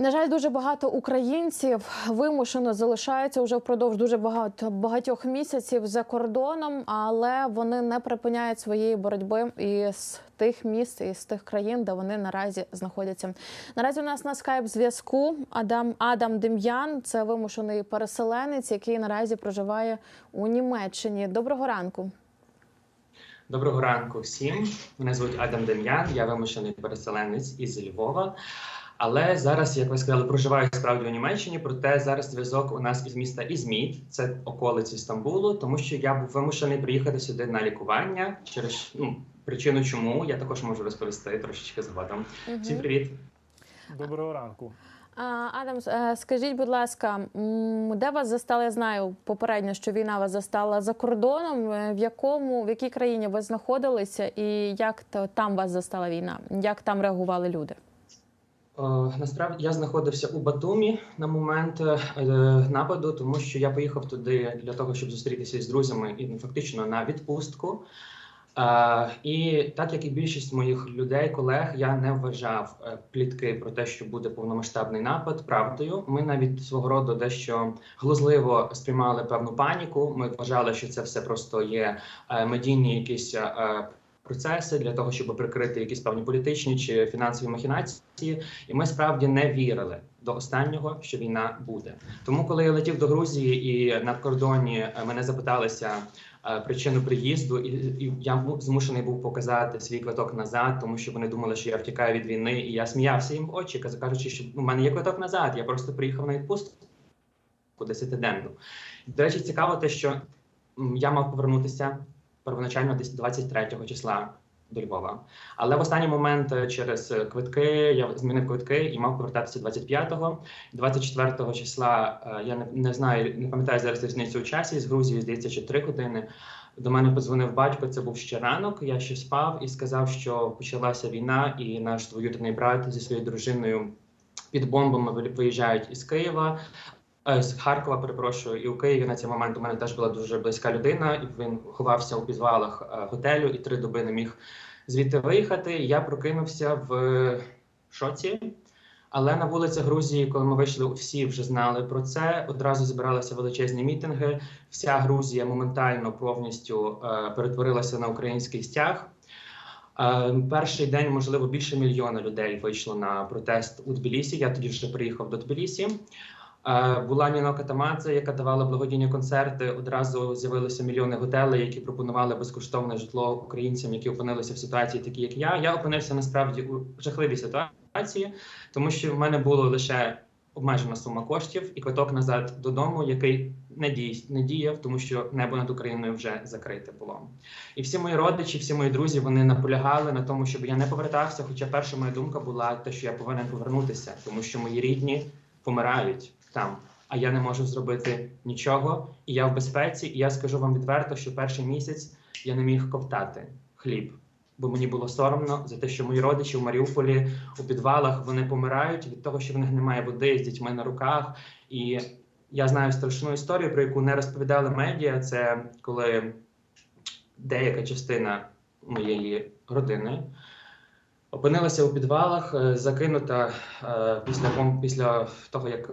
На жаль, дуже багато українців вимушено залишаються вже впродовж дуже багато багатьох місяців за кордоном, але вони не припиняють своєї боротьби із тих міст з тих країн, де вони наразі знаходяться. Наразі у нас на скайп зв'язку Адам Адам Дем'ян. Це вимушений переселенець, який наразі проживає у Німеччині. Доброго ранку. Доброго ранку всім. Мене звуть Адам Дем'ян, я вимушений переселенець із Львова. Але зараз, як ви сказали, проживаю справді у Німеччині. Проте зараз зв'язок у нас із міста Ізміт, це околиці Стамбулу, тому що я був вимушений приїхати сюди на лікування через ну, причину, чому я також можу розповісти трошечки згодом. Мгм. Всім привіт. Доброго ранку. А, Адам, е, скажіть, будь ласка, де вас застала? Я знаю попередньо, що війна вас застала за кордоном. Е, В якому в якій країні ви знаходилися, і як то там вас застала війна? Як там реагували люди? Е, Насправді я знаходився у Батумі на момент е, нападу, тому що я поїхав туди для того, щоб зустрітися з друзями і ну, фактично на відпустку. Е, і так як і більшість моїх людей, колег, я не вважав плітки про те, що буде повномасштабний напад, правдою. Ми навіть свого роду дещо глузливо сприймали певну паніку. Ми вважали, що це все просто є медійні якісь. Процеси для того, щоб прикрити якісь певні політичні чи фінансові махінації, і ми справді не вірили до останнього, що війна буде. Тому, коли я летів до Грузії і на кордоні е, мене запиталися е, причину приїзду, і, і я му- змушений був показати свій квиток назад, тому що вони думали, що я втікаю від війни, і я сміявся їм в очі, кажучи, що у мене є квиток назад. Я просто приїхав на відпустку десятиденну. До речі, цікаво те, що я мав повернутися первоначально десь 23 числа до Львова. Але в останній момент е, через е, квитки я змінив квитки і мав повертатися 25-го. 24 числа е, я не, не знаю, не пам'ятаю зараз різницю у часі з Грузії, здається, ще 3 години. До мене подзвонив батько. Це був ще ранок. Я ще спав і сказав, що почалася війна, і наш двоюрідний брат зі своєю дружиною під бомбами ви- виїжджають із Києва. Е, З Харкова, перепрошую, і у Києві на цей момент у мене теж була дуже близька людина, він ховався у підвалах е, готелю і три доби не міг звідти виїхати. Я прокинувся в шоці. Але на вулицях Грузії, коли ми вийшли, всі вже знали про це. Одразу зібралися величезні мітинги. Вся Грузія моментально повністю е, перетворилася на український стяг. Е, перший день, можливо, більше мільйона людей вийшло на протест у Тбілісі. Я тоді вже приїхав до Тбілісі. Була Ніно Катамадзе, яка давала благодійні концерти. Одразу з'явилися мільйони готелей, які пропонували безкоштовне житло українцям, які опинилися в ситуації, такі як я. Я опинився насправді у жахливій ситуації, тому що в мене було лише обмежена сума коштів і квиток назад додому, який не дій, не діяв, тому що небо над Україною вже закрите було. І всі мої родичі, всі мої друзі, вони наполягали на тому, щоб я не повертався. Хоча перша моя думка була те, що я повинен повернутися, тому що мої рідні помирають там, а я не можу зробити нічого. І я в безпеці. І я скажу вам відверто, що перший місяць я не міг ковтати хліб. Бо мені було соромно за те, що мої родичі в Маріуполі у підвалах вони помирають від того, що в них немає води з дітьми на руках. І я знаю страшну історію, про яку не розповідали медіа. Це коли деяка частина моєї родини опинилася у підвалах, е, закинута е, після після того, як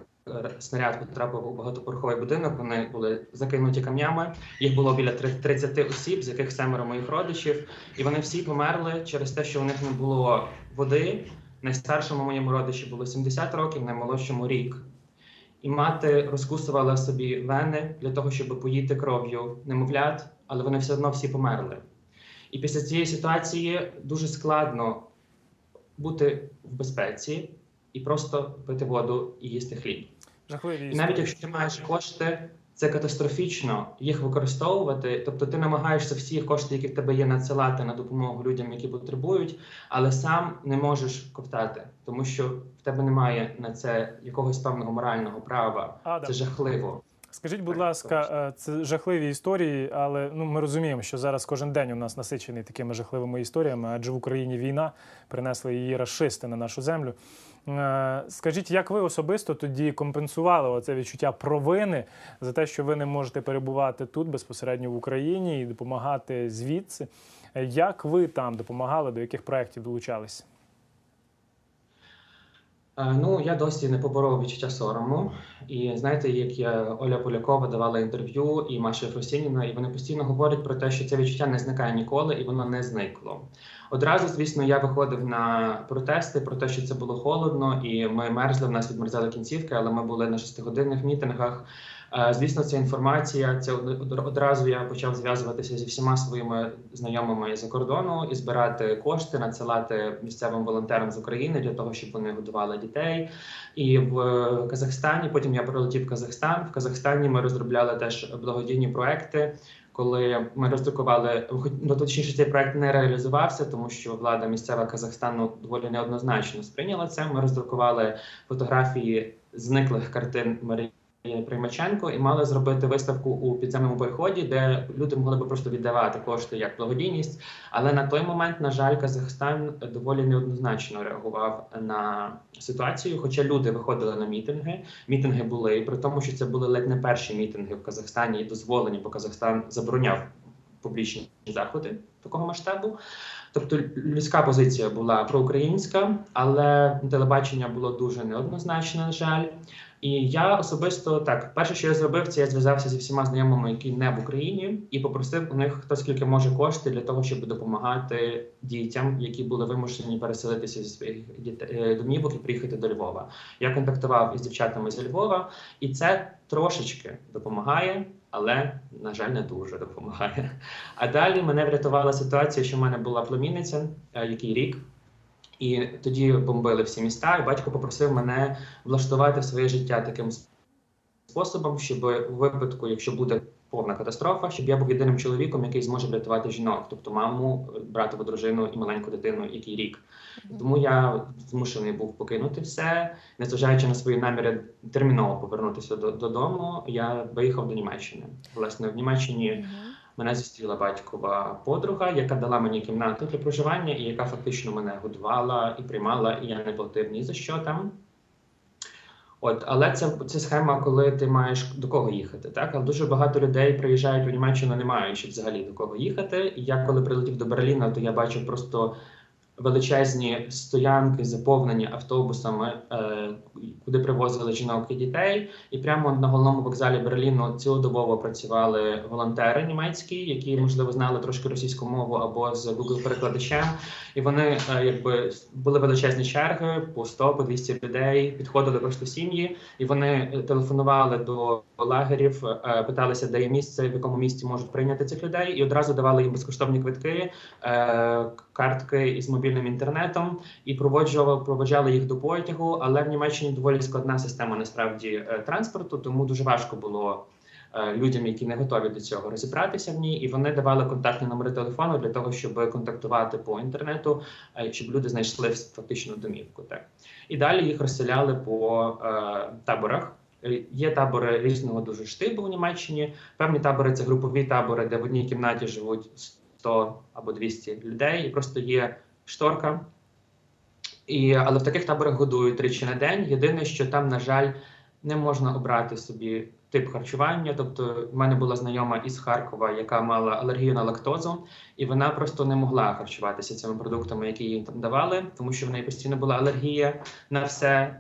снаряд потрапив у багатоповерховий будинок. Вони були закинуті камнями. Їх було біля 30 осіб, з яких семеро моїх родичів, і вони всі померли через те, що у них не було води. Найстаршому моєму родичі було 70 років, наймолодшому рік. І мати розкусувала собі вени для того, щоб поїти кров'ю немовлят, але вони все одно всі померли. І після цієї ситуації дуже складно бути в безпеці і просто пити воду і їсти хліб. Жахливі І навіть якщо ти маєш кошти, це катастрофічно їх використовувати. Тобто ти намагаєшся всі кошти, які в тебе є, надсилати на допомогу людям, які потребують, але сам не можеш ковтати, тому що в тебе немає на це якогось певного морального права. Адам, Це жахливо. Скажіть, будь ласка, е, це жахливі історії, але ну ми розуміємо, що зараз кожен день у нас насичений такими жахливими історіями, адже в Україні війна принесли її расисти на нашу землю. Е, Скажіть, як ви особисто тоді компенсували оце відчуття провини за те, що ви не можете перебувати тут безпосередньо в Україні і допомагати звідси? Е, Як ви там допомагали, до яких проєктів долучались? Е, Ну, я досі не поборов відчуття сорому. І знаєте, як я Оля Полякова давала інтерв'ю і Маша Фросініна, і вони постійно говорять про те, що це відчуття не зникає ніколи, і воно не зникло. Одразу, звісно, я виходив на протести про те, що це було холодно, і ми мерзли. В нас відмерзали кінцівки, але ми були на шестигодинних мітингах. Е, Звісно, ця інформація. Це од- од- одразу я почав зв'язуватися зі всіма своїми знайомими за кордону і збирати кошти, надсилати місцевим волонтерам з України для того, щоб вони годували дітей. І в Казахстані потім я прилетів в Казахстан. В Казахстані ми розробляли теж благодійні проекти. Коли ми роздрукували, ну точніше, цей проект не реалізувався, тому що влада місцева Казахстану доволі неоднозначно сприйняла це. Ми роздрукували фотографії зниклих картин Марії Приймаченко і мали зробити виставку у підземному переході, де люди могли би просто віддавати кошти як благодійність. Але на той момент, на жаль, Казахстан доволі неоднозначно реагував на ситуацію. Хоча люди виходили на мітинги, мітинги були при тому, що це були ледь не перші мітинги в Казахстані і дозволені, бо Казахстан забороняв публічні заходи такого масштабу. Тобто людська позиція була проукраїнська, але телебачення було дуже неоднозначне, на жаль. І я особисто так, перше, що я зробив, це я зв'язався зі всіма знайомими, які не в Україні, і попросив у них хто скільки може кошти для того, щоб допомагати дітям, які були вимушені переселитися зі своїх е, домівок і приїхати до Львова. Я контактував із дівчатами зі Львова, і це трошечки допомагає, але на жаль, не дуже допомагає. А далі мене врятувала ситуація, що в мене була племінниця, е, який рік. І тоді бомбили всі міста, і батько попросив мене влаштувати своє життя таким способом, щоб у випадку, якщо буде повна катастрофа, щоб я був єдиним чоловіком, який зможе врятувати жінок, тобто маму, братову дружину і маленьку дитину, який рік. Тому я змушений був покинути все, незважаючи на свої наміри терміново повернутися додому. Я виїхав до Німеччини. Власне, в Німеччині мене зустріла батькова подруга, яка дала мені кімнату для проживання, і яка фактично мене годувала і приймала, і я не платив ні за що там. От, але це, це схема, коли ти маєш до кого їхати. Так, але дуже багато людей приїжджають у Німеччину, не маючи взагалі до кого їхати. І я коли прилетів до Берліна, то я бачив просто величезні стоянки, заповнені автобусами, е, куди привозили жінок і дітей. І прямо на головному вокзалі Берліну цілодобово працювали волонтери німецькі, які можливо знали трошки російську мову або з Google перекладачем. І вони е, якби були величезні черги по 100, по 200 людей, підходили просто сім'ї, і вони е, телефонували до лагерів, питалися, де є місце, в якому місці можуть прийняти цих людей, і одразу давали їм безкоштовні квитки, картки із мобільним інтернетом, і проводжували, проводжали їх до потягу. Але в Німеччині доволі складна система насправді е, транспорту, тому дуже важко було. е, Людям, які не готові до цього розібратися в ній, і вони давали контактні номери телефону для того, щоб контактувати по інтернету, е, щоб люди знайшли фактично домівку. Так і далі їх розселяли по е, таборах. Є табори різного дуже штибу у Німеччині. Певні табори це групові табори, де в одній кімнаті живуть 100 або 200 людей, і просто є шторка. І, але в таких таборах годують тричі на день. Єдине, що там, на жаль, не можна обрати собі тип харчування. Тобто, в мене була знайома із Харкова, яка мала алергію на лактозу, і вона просто не могла харчуватися цими продуктами, які їй там давали, тому що в неї постійно була алергія на все. Е,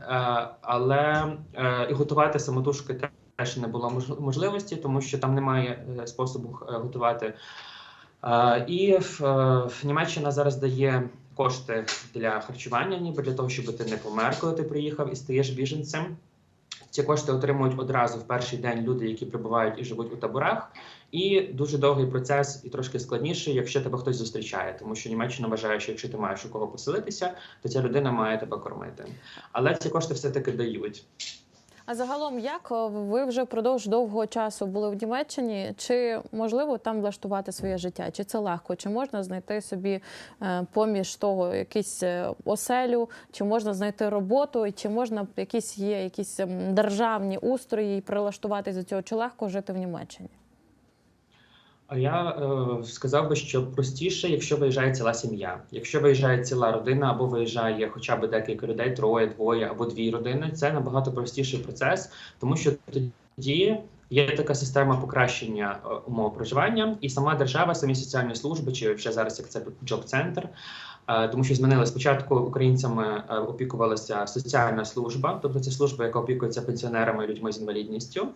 Але е, і готувати самотужки теж не було можливості, тому що там немає е, способу готувати. І е, Німеччина зараз дає кошти для харчування, ніби для того, щоб ти не помер, коли ти приїхав і стаєш біженцем. Ці кошти отримують одразу в перший день люди, які прибувають і живуть у таборах. І дуже довгий процес, і трошки складніший, якщо тебе хтось зустрічає, тому що Німеччина вважає, що якщо ти маєш у кого поселитися, то ця людина має тебе кормити. Але ці кошти все-таки дають. А загалом, як ви вже впродовж довгого часу були в Німеччині? Чи можливо там влаштувати своє життя? Чи це легко? Чи можна знайти собі е, поміж того якийсь е, оселю, чи можна знайти роботу, чи можна якісь є якісь державні устрої і прилаштуватись до цього? Чи легко жити в Німеччині? А я е, сказав би, що простіше, якщо виїжджає ціла сім'я. Якщо виїжджає ціла родина, або виїжджає хоча б декілька людей, троє, двоє або дві родини, це набагато простіший процес, тому що тоді є така система покращення е, умов проживання, і сама держава, самі соціальні служби, чи ще зараз як це джоб-центр, Тому що змінили спочатку українцями е, опікувалася соціальна служба, тобто це служба, яка опікується пенсіонерами і людьми з інвалідністю.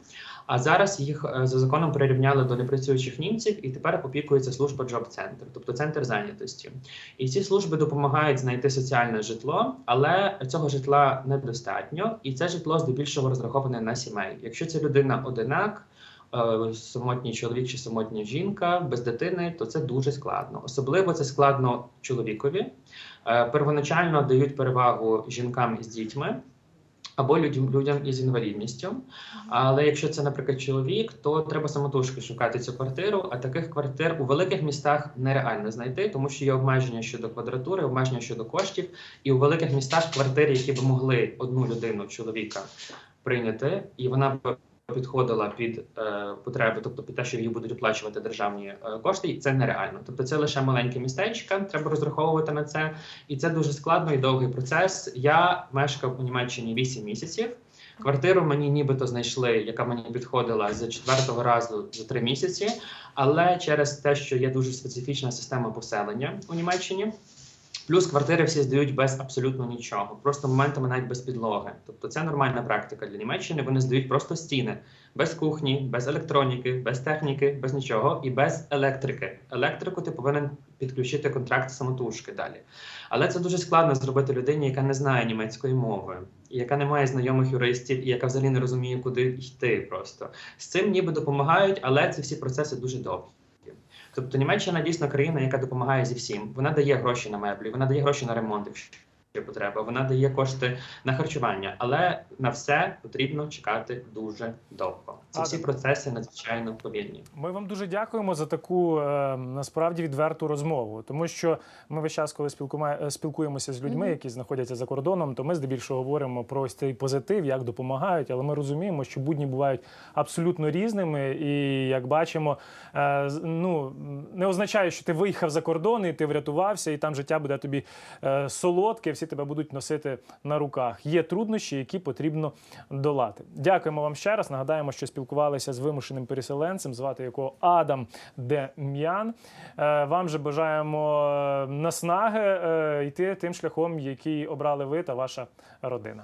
А зараз їх е, за законом прирівняли до непрацюючих німців, і тепер опікується служба Center, тобто центр зайнятості. І ці служби допомагають знайти соціальне житло, але цього житла недостатньо, і це житло здебільшого розраховане на сімей. Якщо це людина одинак. Е, Самотній чоловік чи самотня жінка без дитини, то це дуже складно. Особливо це складно чоловікові. Е, Первоначально дають перевагу жінкам із дітьми або людям із інвалідністю. Але якщо це, наприклад, чоловік, то треба самотужки шукати цю квартиру. А таких квартир у великих містах нереально знайти, тому що є обмеження щодо квадратури, обмеження щодо коштів. І у великих містах квартири, які б могли одну людину чоловіка прийняти, і вона б підходила під е, потреби, тобто під те, що її будуть оплачувати державні е, кошти, і це нереально. Тобто це лише маленьке містечко, треба розраховувати на це, і це дуже складно і довгий процес. Я мешкав у Німеччині 8 місяців. Квартиру мені нібито знайшли, яка мені підходила з четвертого разу за три місяці. Але через те, що є дуже специфічна система поселення у Німеччині, плюс квартири всі здають без абсолютно нічого, просто моментами навіть без підлоги. Тобто це нормальна практика для Німеччини. Вони здають просто стіни без кухні, без електроніки, без техніки, без нічого і без електрики. Електрику ти повинен підключити контракт самотужки далі. Але це дуже складно зробити людині, яка не знає німецької мови, яка не має знайомих юристів, і яка взагалі не розуміє, куди йти. Просто з цим ніби допомагають, але ці всі процеси дуже довгі. Тобто Німеччина дійсно країна, яка допомагає зі всім. Вона дає гроші на меблі, вона дає гроші на ремонт, потреба, вона дає кошти на харчування, але на все потрібно чекати дуже довго. Ці всі процеси надзвичайно повільні. Ми вам дуже дякуємо за таку е, насправді відверту розмову, тому що ми весь час, коли е, спілкуємося з людьми, які знаходяться за кордоном, то ми здебільшого говоримо про ось цей позитив, як допомагають. Але ми розуміємо, що будні бувають абсолютно різними, і як бачимо, е, ну не означає, що ти виїхав за кордон і ти врятувався, і там життя буде тобі е, солодке, всі тебе будуть носити на руках. Є труднощі, які потрібно долати. Дякуємо вам ще раз. Нагадаємо, що спілкувалися з вимушеним переселенцем, звати якого Адам Дем'ян. Е, Вам же бажаємо е, наснаги е, йти тим шляхом, який обрали ви та ваша родина.